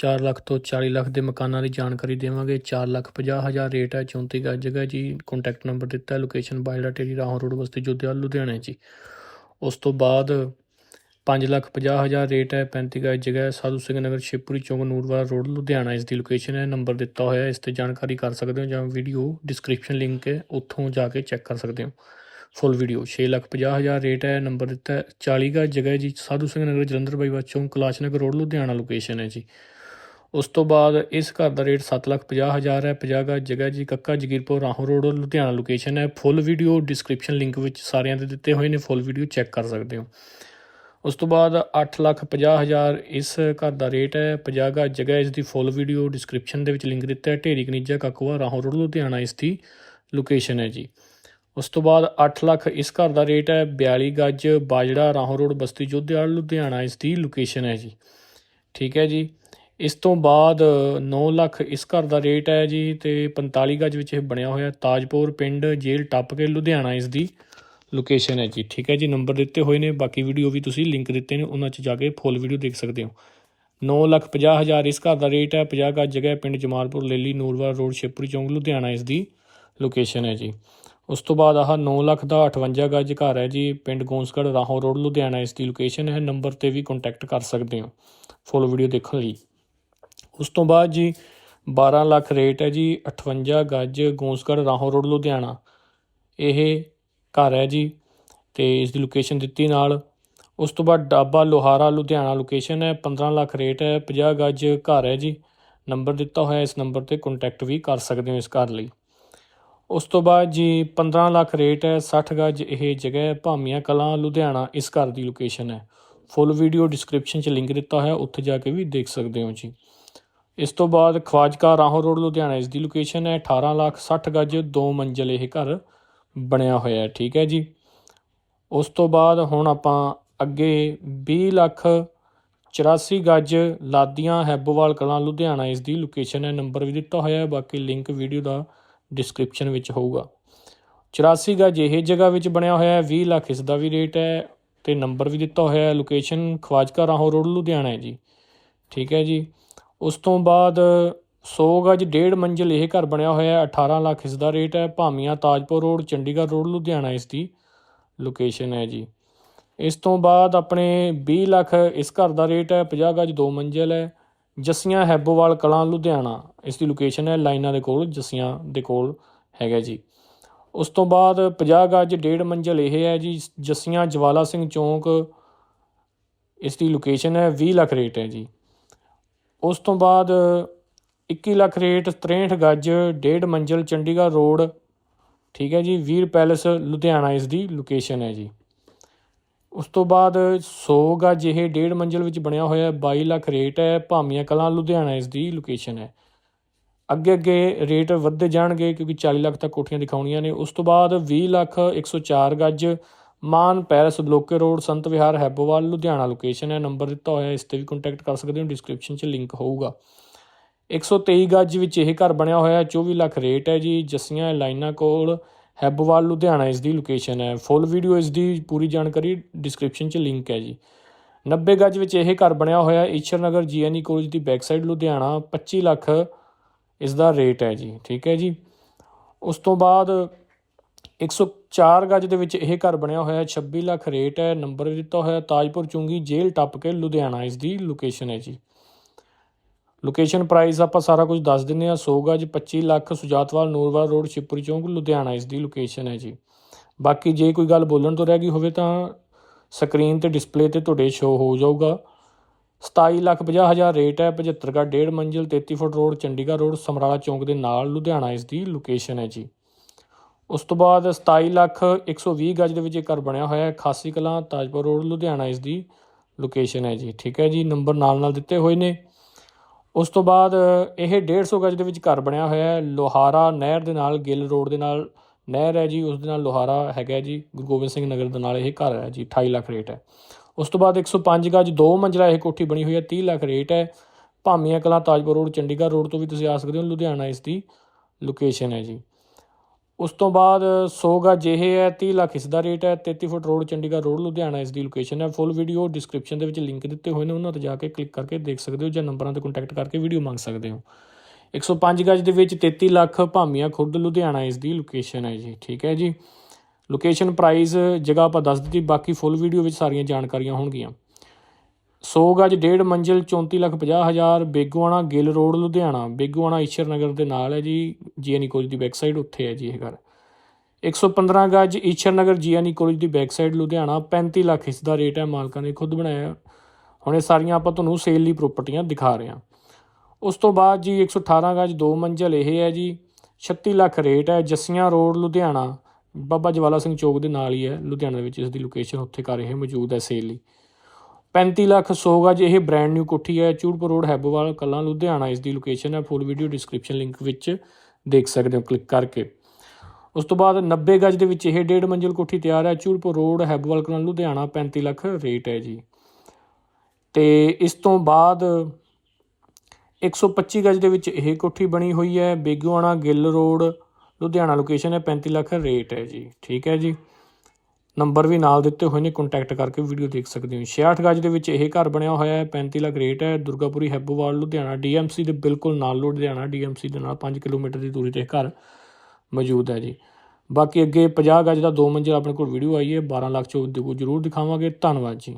4 ਲੱਖ ਤੋਂ 40 ਲੱਖ ਦੇ ਮਕਾਨਾਂ ਦੀ ਜਾਣਕਾਰੀ ਦੇਵਾਂਗੇ। 4 ਲੱਖ 50 ਹਜ਼ਾਰ ਰੇਟ ਹੈ 34 ਗਜ ਜਗ੍ਹਾ ਜੀ। ਕੰਟੈਕਟ ਨੰਬਰ ਦਿੱਤਾ ਲੋਕੇਸ਼ਨ ਬਾਇਲਾ ਟੇਰੀ ਰਾਹੋਂ ਰੋਡ ਬਸਤੀ ਜੋਧੇਵਾਲ ਲੁਧਿਆਣਾ ਜੀ। ਉਸ ਤੋਂ ਬਾਅਦ 5 ਲੱਖ 50 ਹਜ਼ਾਰ ਰੇਟ ਹੈ 35 ਗਜ ਜਗ੍ਹਾ ਹੈ, ਸਾਧੂ ਸਿੰਘ ਨਗਰ, ਸ਼ਿਵਪੁਰੀ ਚੌਂਕ ਨੂਰਵਾਰ ਰੋਡ, ਲੁਧਿਆਣਾ। ਇਸ ਦੀ ਲੋਕੇਸ਼ਨ ਹੈ ਨੰਬਰ ਦਿੱਤਾ ਹੋਇਆ ਇਸ ਤੇ ਜਾਣਕਾਰੀ ਕਰ ਸਕਦੇ ਹੋ ਜਾਂ ਵੀਡੀਓ ਡਿਸਕ੍ਰਿਪਸ਼ਨ ਲਿੰਕ ਹੈ, ਉੱਥੋਂ ਜਾ ਕੇ ਚੈੱਕ ਕਰ ਸਕਦੇ ਹੋ। ਫੁੱਲ ਵੀਡੀਓ 6 ਲੱਖ 50 ਹਜ਼ਾਰ ਰੇਟ ਹੈ ਨੰਬਰ ਦਿੱਤਾ ਹੈ 40 ਗਜ ਜਗ੍ਹਾ ਜੀ। ਸਾਧੂ ਸਿੰਘ ਨਗਰ, ਜਲੰਧਰ ਬਾਈਪਾਸ ਚੌਂਕ, ਕਲਾਸ਼ ਨਗਰ ਰੋਡ, ਲੁਧਿਆਣਾ ਲੋਕੇਸ਼ਨ ਹੈ ਜੀ। ਉਸ ਤੋਂ ਬਾਅਦ ਇਸ ਘਰ ਦਾ ਰੇਟ 7 ਲੱਖ 50 ਹਜ਼ਾਰ ਹੈ। 50 ਗਜ ਜਗ੍ਹਾ ਜੀ, ਕੱਕਾ ਜਗੀਰਪੁਰ, ਰਾਹੋਂ ਰੋਡ, ਲੁਧਿਆਣਾ ਲੋਕੇਸ਼ਨ ਹੈ। ਫੁੱਲ ਵੀਡੀਓ ਡਿਸਕ੍ਰਿਪਸ਼ਨ ਲਿੰਕ ਵਿੱਚ ਸਾਰਿਆਂ ਦੇ ਦਿੱਤੇ ਹੋਏ ਨੇ। ਫੁੱਲ ਵੀਡੀਓ ਚੈੱਕ ਕਰ ਸਕਦੇ ਹੋ। ਉਸ ਤੋਂ ਬਾਅਦ 8 ਲੱਖ 50 ਹਜ਼ਾਰ ਇਸ ਘਰ ਦਾ ਰੇਟ ਹੈ। 50 ਗਜ ਜਗ੍ਹਾ ਇਸ ਦੀ ਫੁੱਲ ਵੀਡੀਓ ਡਿਸਕ੍ਰਿਪਸ਼ਨ ਦੇ ਵਿੱਚ ਲਿੰਕ ਦਿੱਤਾ ਹੈ। ਢੇਰੀ ਕਨੀਜਾ ਕੱਕਵਾ ਰਾਹੋਂ ਰੋਡ, ਲੁਧਿਆਣਾ ਇਸ ਦੀ ਲੋਕੇਸ਼ਨ ਹੈ ਜੀ। ਉਸ ਤੋਂ ਬਾਅਦ 8 ਲੱਖ ਇਸ ਘਰ ਦਾ ਰੇਟ ਹੈ। 42 ਗੱਜ ਬਾਜੜਾ, ਰਾਹੋਂ ਰੋਡ, ਬਸਤੀ ਜੋਧੇਵਾਲ ਲੁਧਿਆਣਾ ਇਸ ਦੀ ਲੋਕੇਸ਼ਨ ਹੈ ਜੀ। ਠੀਕ ਹੈ ਜੀ। ਇਸ ਤੋਂ ਬਾਅਦ 9 ਲੱਖ ਇਸ ਘਰ ਦਾ ਰੇਟ ਹੈ ਜੀ ਤੇ 45 ਗਜ ਵਿੱਚ ਇਹ ਬਣਿਆ ਹੋਇਆ ਤਾਜਪੁਰ ਪਿੰਡ ਜੇਲ੍ਹ ਟੱਪ ਕੇ ਲੁਧਿਆਣਾ ਇਸ ਦੀ ਲੋਕੇਸ਼ਨ ਹੈ ਜੀ। ਠੀਕ ਹੈ ਜੀ, ਨੰਬਰ ਦਿੱਤੇ ਹੋਏ ਨੇ, ਬਾਕੀ ਵੀਡੀਓ ਵੀ ਤੁਸੀਂ ਲਿੰਕ ਦਿੱਤੇ ਨੇ, ਉਹਨਾਂ 'ਚ ਜਾ ਕੇ ਫੁੱਲ ਵੀਡੀਓ ਦੇਖ ਸਕਦੇ ਹੋ। 9 ਲੱਖ 50 ਹਜ਼ਾਰ ਇਸ ਘਰ ਦਾ ਰੇਟ ਹੈ 50 ਗਜ ਜਗ੍ਹਾ ਪਿੰਡ ਜਮਾਲਪੁਰ, ਲੇਲੀ, ਨੂਰਵਾਲ ਰੋਡ ਸ਼ਿਵਪੁਰੀ ਚੌਂਕ, ਲੁਧਿਆਣਾ ਇਸ ਦੀ ਲੋਕੇਸ਼ਨ ਹੈ ਜੀ। ਉਸ ਤੋਂ ਬਾਅਦ ਆਹ 9 ਲੱਖ ਦਾ 58 ਗਜ ਘਰ ਹੈ ਜੀ, ਪਿੰਡ ਗੋਂਸਗੜ੍ਹ, ਰਾਹੋਂ ਰੋਡ, ਲੁਧਿਆਣਾ ਇਸ ਦੀ ਲੋਕੇਸ਼ਨ ਹੈ, ਨੰਬਰ ਤੇ ਵੀ ਕੰਟੈਕਟ ਕਰ ਸਕਦੇ ਹੋ। ਫੁੱਲ ਵੀਡੀਓ ਦੇਖਣ ਲਈ। ਉਸ ਤੋਂ ਬਾਅਦ ਜੀ 12 ਲੱਖ ਰੇਟ ਹੈ ਜੀ 58 ਗਜ ਗੋਂਸਗੜ੍ਹ ਰਾਹੋਂ ਰੋਡ, ਲੁਧਿਆਣਾ। ਇਹ ਘਰ ਹੈ ਜੀ ਤੇ ਇਸ ਦੀ ਲੋਕੇਸ਼ਨ ਦਿੱਤੀ ਨਾਲ। ਉਸ ਤੋਂ ਬਾਅਦ ਡਾਬਾ ਲੋਹਾਰਾ, ਲੁਧਿਆਣਾ ਲੋਕੇਸ਼ਨ ਹੈ 15 ਲੱਖ ਰੇਟ ਹੈ 50 ਗਜ ਘਰ ਹੈ ਜੀ। ਨੰਬਰ ਦਿੱਤਾ ਹੋਇਆ, ਇਸ ਨੰਬਰ ਤੇ ਕੰਟੈਕਟ ਵੀ ਕਰ ਸਕਦੇ ਹੋ ਇਸ ਘਰ ਲਈ। ਉਸ ਤੋਂ ਬਾਅਦ ਜੀ 15 ਲੱਖ ਰੇਟ ਹੈ 60 ਗੱਜ ਇਹ ਜਗ੍ਹਾ ਹੈ, ਭਾਮੀਆਂ ਕਲਾਂ, ਲੁਧਿਆਣਾ, ਇਸ ਘਰ ਦੀ ਲੋਕੇਸ਼ਨ ਹੈ। ਫੁੱਲ ਵੀਡੀਓ ਡਿਸਕ੍ਰਿਪਸ਼ਨ 'ਚ ਲਿੰਕ ਦਿੱਤਾ ਹੋਇਆ, ਉੱਥੇ ਜਾ ਕੇ ਵੀ ਦੇਖ ਸਕਦੇ ਹੋ ਜੀ। ਇਸ ਤੋਂ ਬਾਅਦ ਖਵਾਜਕਾ ਰਾਹੋਂ ਰੋਡ, ਲੁਧਿਆਣਾ। ਇਸ ਦੀ ਲੋਕੇਸ਼ਨ ਹੈ 18 ਲੱਖ 60 ਗੱਜ ਦੋ ਮੰਜ਼ਲ ਇਹ ਘਰ ਬਣਿਆ ਹੋਇਆ ਹੈ। ਠੀਕ ਹੈ ਜੀ। ਉਸ ਤੋਂ ਬਾਅਦ ਹੁਣ ਆਪਾਂ ਅੱਗੇ 20 ਲੱਖ 84 ਗੱਜ ਲਾਦੀਆਂ ਹੈਬੋਵਾਲ ਕਲਾਂ, ਲੁਧਿਆਣਾ। ਇਸ ਦੀ ਲੋਕੇਸ਼ਨ ਹੈ, ਨੰਬਰ ਵੀ ਦਿੱਤਾ ਹੋਇਆ ਹੈ, ਬਾਕੀ ਲਿੰਕ ਵੀਡੀਓ ਦਾ ਡਿਸਕ੍ਰਿਪਸ਼ਨ ਵਿੱਚ ਹੋਊਗਾ। 84 ਗੱਜ ਇਹ ਜਗ੍ਹਾ ਵਿੱਚ ਬਣਿਆ ਹੋਇਆ ਹੈ 20 ਲੱਖ ਇਸ ਦਾ ਵੀ ਰੇਟ ਹੈ ਤੇ ਨੰਬਰ ਵੀ ਦਿੱਤਾ ਹੋਇਆ ਹੈ। ਲੋਕੇਸ਼ਨ ਖਵਾਜਕਾ ਰਾਹੋਂ ਰੋਡ, ਲੁਧਿਆਣਾ ਹੈ ਜੀ। ਠੀਕ ਹੈ ਜੀ। ਉਸ ਤੋਂ ਬਾਅਦ 100 ਗਜ ਡੇਢ ਮੰਜ਼ਿਲ ਇਹ ਘਰ ਬਣਿਆ ਹੋਇਆ ਹੈ। 18 ਲੱਖ ਇਸ ਦਾ ਰੇਟ ਹੈ। ਭਾਮੀਆਂ ਤਾਜਪੁਰ ਰੋਡ, ਚੰਡੀਗੜ੍ਹ ਰੋਡ, ਲੁਧਿਆਣਾ ਇਸ ਦੀ ਲੋਕੇਸ਼ਨ ਹੈ ਜੀ। ਇਸ ਤੋਂ ਬਾਅਦ ਆਪਣੇ 20 ਲੱਖ ਇਸ ਘਰ ਦਾ ਰੇਟ ਹੈ। 50 ਗਜ ਦੋ ਮੰਜ਼ਿਲ ਹੈ। ਜੱਸੀਆਂ ਹੈਬੋਵਾਲ ਕਲਾਂ, ਲੁਧਿਆਣਾ ਇਸ ਦੀ ਲੋਕੇਸ਼ਨ ਹੈ। ਲਾਈਨਾਂ ਦੇ ਕੋਲ, ਜੱਸੀਆਂ ਦੇ ਕੋਲ ਹੈਗਾ ਜੀ। ਉਸ ਤੋਂ ਬਾਅਦ 50 ਗਜ ਡੇਢ ਮੰਜ਼ਿਲ ਇਹ ਹੈ ਜੀ। ਜੱਸੀਆਂ ਜਵਾਲਾ ਸਿੰਘ ਚੌਂਕ ਇਸ ਦੀ ਲੋਕੇਸ਼ਨ ਹੈ। 20 ਲੱਖ ਰੇਟ ਹੈ ਜੀ। ਉਸ ਤੋਂ ਬਾਅਦ 21 ਲੱਖ ਰੇਟ 63 ਗੱਜ ਡੇਢ ਮੰਜ਼ਿਲ ਚੰਡੀਗੜ੍ਹ ਰੋਡ, ਠੀਕ ਹੈ ਜੀ, ਵੀਰ ਪੈਲੇਸ ਲੁਧਿਆਣਾ ਇਸ ਦੀ ਲੋਕੇਸ਼ਨ ਹੈ ਜੀ। ਉਸ ਤੋਂ ਬਾਅਦ 100 ਗੱਜ ਇਹ ਡੇਢ ਮੰਜ਼ਿਲ ਵਿੱਚ ਬਣਿਆ ਹੋਇਆ ਹੈ 22 ਲੱਖ ਰੇਟ ਹੈ, ਭਾਮੀਆਂ ਕਲਾਂ ਲੁਧਿਆਣਾ ਇਸ ਦੀ ਲੋਕੇਸ਼ਨ ਹੈ। ਅੱਗੇ ਅੱਗੇ ਰੇਟ ਵੱਧਦੇ ਜਾਣਗੇ ਕਿਉਂਕਿ 40 ਲੱਖ ਤੱਕ ਕੋਠੀਆਂ ਦਿਖਾਉਣੀਆਂ ਨੇ। ਉਸ ਤੋਂ ਬਾਅਦ 20 ਲੱਖ 104 ਗੱਜ ਮਾਨ, Paris ਬਲੋਕੇ road, Sant Vihar, Haibowal, Ludhiana location ਹੈ। ਨੰਬਰ ਦਿੱਤਾ ਹੋਇਆ ਇਸ ਤੇ ਵੀ ਕੰਟੈਕਟ ਕਰ ਸਕਦੇ ਹੋ। ਡਿਸਕ੍ਰਿਪਸ਼ਨ 'ਚ ਲਿੰਕ ਹੋਊਗਾ। 123 ਗੱਜ ਵਿੱਚ ਇਹ ਘਰ ਬਣਿਆ ਹੋਇਆ ਹੈ। 24 ਲੱਖ ਰੇਟ ਹੈ ਜੀ। ਜੱਸੀਆਂ ਲਾਈਨਾਂ ਕੋਲ। ਹੈਬੋਵਾਲ, ਲੁਧਿਆਣਾ ਇਸ ਦੀ ਲੋਕੇਸ਼ਨ ਹੈ। ਫੁੱਲ ਵੀਡੀਓ ਇਸ ਦੀ ਪੂਰੀ ਜਾਣਕਾਰੀ ਡਿਸਕ੍ਰਿਪਸ਼ਨ 'ਚ ਲਿੰਕ ਹੈ ਜੀ। 90 ਗੱਜ ਵਿੱਚ ਇਹ ਘਰ ਬਣਿਆ ਹੋਇਆ ਹੈ। ਈਸ਼ਰ ਨਗਰ ਜੀਐਨਈ ਕਾਲਜ ਦੀ ਬੈਕ ਸਾਈਡ ਲੁਧਿਆਣਾ। 25 ਲੱਖ ਇਸ ਦਾ ਰੇਟ ਹੈ ਜੀ। ਠੀਕ ਹੈ ਜੀ। ਉਸ ਤੋਂ ਬਾਅਦ 104 ਗਜ ਦੇ ਵਿੱਚ ਇਹ ਘਰ ਬਣਿਆ ਹੋਇਆ ਹੈ 26 ਲੱਖ ਰੇਟ ਹੈ, ਨੰਬਰ ਦਿੱਤਾ ਹੋਇਆ ਤਾਜਪੁਰ ਚੁੰਗੀ ਜੇਲ੍ਹ ਟੱਪ ਕੇ ਲੁਧਿਆਣਾ, ਇਸ ਦੀ ਲੋਕੇਸ਼ਨ ਹੈ ਜੀ। ਲੋਕੇਸ਼ਨ ਪ੍ਰਾਈਸ ਆਪਾਂ ਸਾਰਾ ਕੁਝ ਦੱਸ ਦਿੰਦੇ ਆ 100 ਗਜ 25 ਲੱਖ ਸੁਜਾਤਵਾਲ ਨੂਰਵਾਲ ਰੋਡ, ਸ਼ਿਵਪੁਰੀ ਚੌਂਕ, ਲੁਧਿਆਣਾ, ਇਸ ਦੀ ਲੋਕੇਸ਼ਨ ਹੈ ਜੀ। ਬਾਕੀ ਜੇ ਕੋਈ ਗੱਲ ਬੋਲਣ ਤੋਂ ਰਹਿ ਗਈ ਹੋਵੇ ਤਾਂ ਸਕਰੀਨ ਤੇ ਡਿਸਪਲੇ ਤੇ ਤੁਹਾਡੇ ਸ਼ੋ ਹੋ ਜਾਊਗਾ। 27 ਲੱਖ 50 ਹਜ਼ਾਰ ਰੇਟ ਹੈ 75 ਗਾ ਡੇਢ ਮੰਜ਼ਿਲ 33 foot road, Chandigarh road, Samrala ਚੌਂਕ ਦੇ ਨਾਲ ਲੁਧਿਆਣਾ, ਇਸ ਦੀ ਲੋਕੇਸ਼ਨ ਹੈ ਜੀ। ਉਸ ਤੋਂ ਬਾਅਦ 27 ਲੱਖ 120 ਗਜ ਦੇ ਵਿੱਚ ਇਹ ਘਰ ਬਣਿਆ ਹੋਇਆ ਹੈ। ਖਾਸੀ ਕਲਾਂ, ਤਾਜਪੁਰ ਰੋਡ, ਲੁਧਿਆਣਾ ਇਸ ਦੀ ਲੋਕੇਸ਼ਨ ਹੈ ਜੀ। ਠੀਕ ਹੈ ਜੀ ਨੰਬਰ ਨਾਲ ਨਾਲ ਦਿੱਤੇ ਹੋਏ ਨੇ। ਉਸ ਤੋਂ ਬਾਅਦ ਇਹ 150 ਗਜ ਦੇ ਵਿੱਚ ਘਰ ਬਣਿਆ ਹੋਇਆ ਹੈ। ਲੋਹਾਰਾ ਨਹਿਰ ਦੇ ਨਾਲ, ਗਿੱਲ ਰੋਡ ਦੇ ਨਾਲ ਨਹਿਰ ਹੈ ਜੀ। ਉਸ ਦੇ ਨਾਲ ਲੋਹਾਰਾ ਹੈਗਾ ਜੀ। ਗੁਰੂ ਗੋਬਿੰਦ ਸਿੰਘ ਨਗਰ ਦੇ ਨਾਲ ਇਹ ਘਰ ਹੈ ਜੀ। 28 ਲੱਖ ਰੇਟ ਹੈ। ਉਸ ਤੋਂ ਬਾਅਦ 105 ਗਜ ਦੋ ਮੰਜ਼ਲਾ ਇਹ ਕੋਠੀ ਬਣੀ ਹੋਈ ਹੈ। 30 ਲੱਖ ਰੇਟ ਹੈ। ਭਾਮੀਆਂ ਕਲਾਂ, ਤਾਜਪੁਰ ਰੋਡ, ਚੰਡੀਗੜ੍ਹ ਰੋਡ ਤੋਂ ਵੀ ਤੁਸੀਂ ਆ ਸਕਦੇ ਹੋ। ਲੁਧਿਆਣਾ ਇਸ ਦੀ ਲੋਕੇਸ਼ਨ ਹੈ ਜੀ। ਉਸ ਤੋਂ ਬਾਅਦ 100 ਗਜ ਇਹ ਹੈ 30 ਲੱਖ ਇਸ ਦਾ ਰੇਟ ਹੈ 33 foot road Chandigarh road Ludhiana ਇਸ ਦੀ ਲੋਕੇਸ਼ਨ ਹੈ। ਫੁੱਲ ਵੀਡੀਓ ਡਿਸਕ੍ਰਿਪਸ਼ਨ ਦੇ ਵਿੱਚ ਲਿੰਕ ਦਿੱਤੇ ਹੋਏ ਨੇ, ਉਹਨਾਂ ਤੇ ਜਾ ਕੇ ਕਲਿੱਕ ਕਰਕੇ ਦੇਖ ਸਕਦੇ ਹੋ ਜਾਂ ਨੰਬਰਾਂ ਤੇ ਕੰਟੈਕਟ ਕਰਕੇ ਵੀਡੀਓ ਮੰਗ ਸਕਦੇ ਹੋ। 105 ਗਜ ਦੇ ਵਿੱਚ 33 ਲੱਖ ਭਾਮੀਆਂ ਖੁਰਦ ਲੁਧਿਆਣਾ ਇਸ ਦੀ ਲੋਕੇਸ਼ਨ ਹੈ ਜੀ, ਠੀਕ ਹੈ ਜੀ। ਲੋਕੇਸ਼ਨ ਪ੍ਰਾਈਸ ਜਗ੍ਹਾ ਆਪਾਂ ਦੱਸ ਦਿੱਤੀ, ਬਾਕੀ ਫੁੱਲ ਵੀਡੀਓ ਵਿੱਚ ਸਾਰੀਆਂ ਜਾਣਕਾਰੀਆਂ ਹੋਣਗੀਆਂ। 100 ਗਜ ਡੇਢ ਮੰਜ਼ਿਲ 34 ਲੱਖ 50 ਹਜ਼ਾਰ ਬੇਗੂਆਣਾ ਗਿੱਲ ਰੋਡ, ਲੁਧਿਆਣਾ। ਬੇਗੂਆਣਾ ਈਸ਼ਰ ਨਗਰ ਦੇ ਨਾਲ ਹੈ ਜੀ, ਜੀਐਨਈ ਕਾਲਜ ਦੀ ਬੈਕ ਸਾਈਡ ਉੱਥੇ ਹੈ ਜੀ ਇਹ ਘਰ। 115 ਗਜ ਈਸ਼ਰ ਨਗਰ ਜੀਐਨਈ ਕਾਲਜ ਦੀ ਬੈਕ ਸਾਈਡ ਲੁਧਿਆਣਾ। 35 ਲੱਖ ਇਸ ਦਾ ਰੇਟ ਹੈ, ਮਾਲਕਾਂ ਨੇ ਖੁਦ ਬਣਾਇਆ। ਹੁਣ ਇਹ ਸਾਰੀਆਂ ਆਪਾਂ ਤੁਹਾਨੂੰ ਸੇਲ ਲਈ ਪ੍ਰਾਪਰਟੀਆਂ ਦਿਖਾ ਰਹੇ ਹਾਂ। ਉਸ ਤੋਂ ਬਾਅਦ ਜੀ 118 ਗਜ ਦੋ ਮੰਜ਼ਿਲ ਇਹ ਹੈ ਜੀ 36 ਲੱਖ ਰੇਟ ਹੈ, ਜੱਸੀਆਂ ਰੋਡ, ਲੁਧਿਆਣਾ। ਬਾਬਾ ਜਵਾਲਾ ਸਿੰਘ ਚੌਕ ਦੇ ਨਾਲ ਹੀ ਹੈ, ਲੁਧਿਆਣਾ ਦੇ ਵਿੱਚ ਇਸ ਦੀ ਲੋਕੇਸ਼ਨ ਉੱਥੇ ਕਰ ਇਹ ਮੌਜੂਦ ਹੈ ਸੇਲ ਲਈ 35 ਲੱਖ 100 ਗਜ ਇਹ ਬ੍ਰਾਂਡ ਨਿਊ ਕੋਠੀ ਹੈ। ਚੂੜਪੁਰ ਰੋਡ, ਹੈਬੋਵਾਲ, ਕਲਾਂ, ਲੁਧਿਆਣਾ। ਇਸ ਦੀ ਲੋਕੇਸ਼ਨ ਹੈ। ਫੁੱਲ ਵੀਡੀਓ ਡਿਸਕ੍ਰਿਪਸ਼ਨ ਲਿੰਕ ਵਿੱਚ ਦੇਖ ਸਕਦੇ ਹੋ ਕਲਿੱਕ ਕਰਕੇ। ਉਸ ਤੋਂ ਬਾਅਦ 90 ਗਜ ਦੇ ਵਿੱਚ ਇਹ ਡੇਢ ਮੰਜ਼ਿਲ ਕੋਠੀ ਤਿਆਰ ਹੈ। ਚੂੜਪੁਰ ਰੋਡ, ਹੈਬੋਵਾਲ, ਕਲਾਂ, ਲੁਧਿਆਣਾ 35 ਲੱਖ ਰੇਟ ਹੈ ਜੀ। ਤੇ ਇਸ ਤੋਂ ਬਾਅਦ 125 ਗਜ ਦੇ ਵਿੱਚ ਇਹ ਕੋਠੀ ਬਣੀ ਹੋਈ ਹੈ। ਬੇਗੂਆਣਾ, ਗਿੱਲ ਰੋਡ, ਲੁਧਿਆਣਾ ਲੋਕੇਸ਼ਨ ਹੈ। 35 ਲੱਖ ਰੇਟ ਹੈ ਜੀ। ਠੀਕ ਹੈ ਜੀ। ਨੰਬਰ ਵੀ ਨਾਲ ਦਿੱਤੇ ਹੋਏ ਨੇ ਕੰਟੈਕਟ ਕਰਕੇ ਵੀਡੀਓ ਦੇਖ ਸਕਦੇ ਹੋ। 66 ਗਜ ਦੇ ਵਿੱਚ ਇਹ ਘਰ ਬਣਿਆ ਹੋਇਆ ਹੈ 35 ਲੱਖ ਰੇਟ ਹੈ। ਦੁਰਗਾਪੁਰੀ ਹੈਬੋਵਾਲ, ਲੁਧਿਆਣਾ ਡੀਐਮਸੀ ਦੇ ਬਿਲਕੁਲ ਨਾਲ ਲੁਧਿਆਣਾ ਡੀਐਮਸੀ ਦੇ ਨਾਲ 5 ਕਿਲੋਮੀਟਰ ਦੀ ਦੂਰੀ ਤੇ ਇਹ ਘਰ ਮੌਜੂਦ ਹੈ ਜੀ। ਬਾਕੀ ਅੱਗੇ 50 ਗਜ ਦਾ ਦੋ ਮੰਜ਼ਿਲ ਆਪਣੇ ਕੋਲ ਵੀਡੀਓ ਆਈ ਹੈ 12 ਲੱਖ ਚ ਉਹ ਜ਼ਰੂਰ ਦਿਖਾਵਾਂਗੇ। ਧੰਨਵਾਦ ਜੀ।